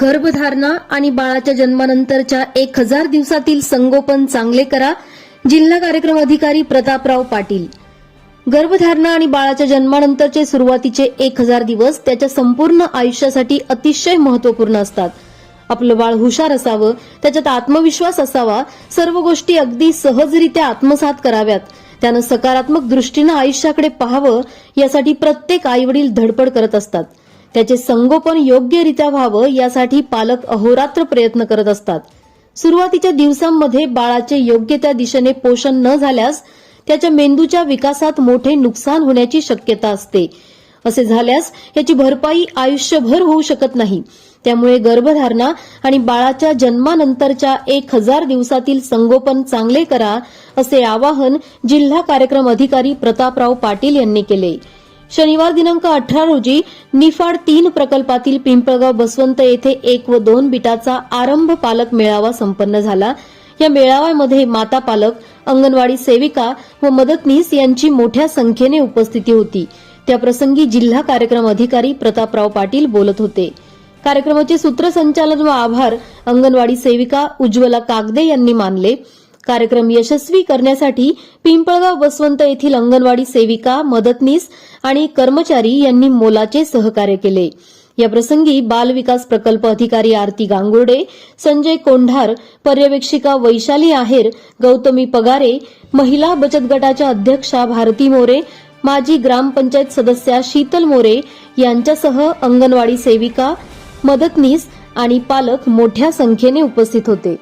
गर्भधारणा आणि बाळाच्या जन्मानंतरच्या एक हजार दिवसातील संगोपन चांगले करा जिल्हा कार्यक्रम अधिकारी प्रतापराव पाटील. गर्भधारणा आणि बाळाच्या जन्मानंतरचे सुरुवातीचे एक हजार दिवस त्याच्या संपूर्ण आयुष्यासाठी अतिशय महत्त्वपूर्ण असतात. आपलं बाळ हुशार असावं त्याच्यात आत्मविश्वास असावा सर्व गोष्टी अगदी सहजरित्या आत्मसात कराव्यात. त्यानं सकारात्मक दृष्टीनं आयुष्याकडे पाहावं यासाठी प्रत्येक आईवडील धडपड करत असतात. त्याचे संगोपन योग्यरित्या व्हावं यासाठी पालक अहोरात्र प्रयत्न करत असतात. सुरुवातीच्या दिवसांमध्ये बाळाचे योग्य त्या दिशेने पोषण न झाल्यास त्याच्या मेंदूच्या विकासात मोठे नुकसान होण्याची शक्यता असते. असे झाल्यास याची भरपाई आयुष्यभर होऊ शकत नाही. त्यामुळे गर्भधारणा आणि बाळाच्या जन्मानंतरच्या एक हजार दिवसातील संगोपन चांगले करा असे आवाहन जिल्हा कार्यक्रम अधिकारी प्रतापराव पाटील यांनी केले. शनिवार दिनांक अठरा रोजी निफाड तीन प्रकल्पातील पिंपळगाव बसवंत येथे एक व दोन बिटाचा आरंभ पालक मेळावा संपन्न झाला. या मेळाव्यामध्ये माता पालक अंगणवाडी सेविका व मदतनीस यांची मोठ्या संख्येने उपस्थिती होती. त्याप्रसंगी जिल्हा कार्यक्रम अधिकारी प्रतापराव पाटील बोलत होते. कार्यक्रमाचे सूत्रसंचालन व आभार अंगणवाडी सेविका उज्ज्वला कागदे यांनी मानले. कार्यक्रम यशस्वी करण्यासाठी पिंपळगाव बसवंत येथील अंगणवाडी सेविका मदतनीस आणि कर्मचारी यांनी मोलाचे सहकार्य केले. या प्रसंगी बाल विकास प्रकल्प अधिकारी आरती गांगुर्डे संजय कोंढार पर्यवेक्षिका वैशाली आहेर गौतमी पगारे महिला बचत गटाच्या अध्यक्षा भारती मोरे माजी ग्रामपंचायत सदस्या शीतल मोरे यांच्यासह अंगणवाडी सेविका मदतनीस आणि पालक मोठ्या संख्येने उपस्थित होते.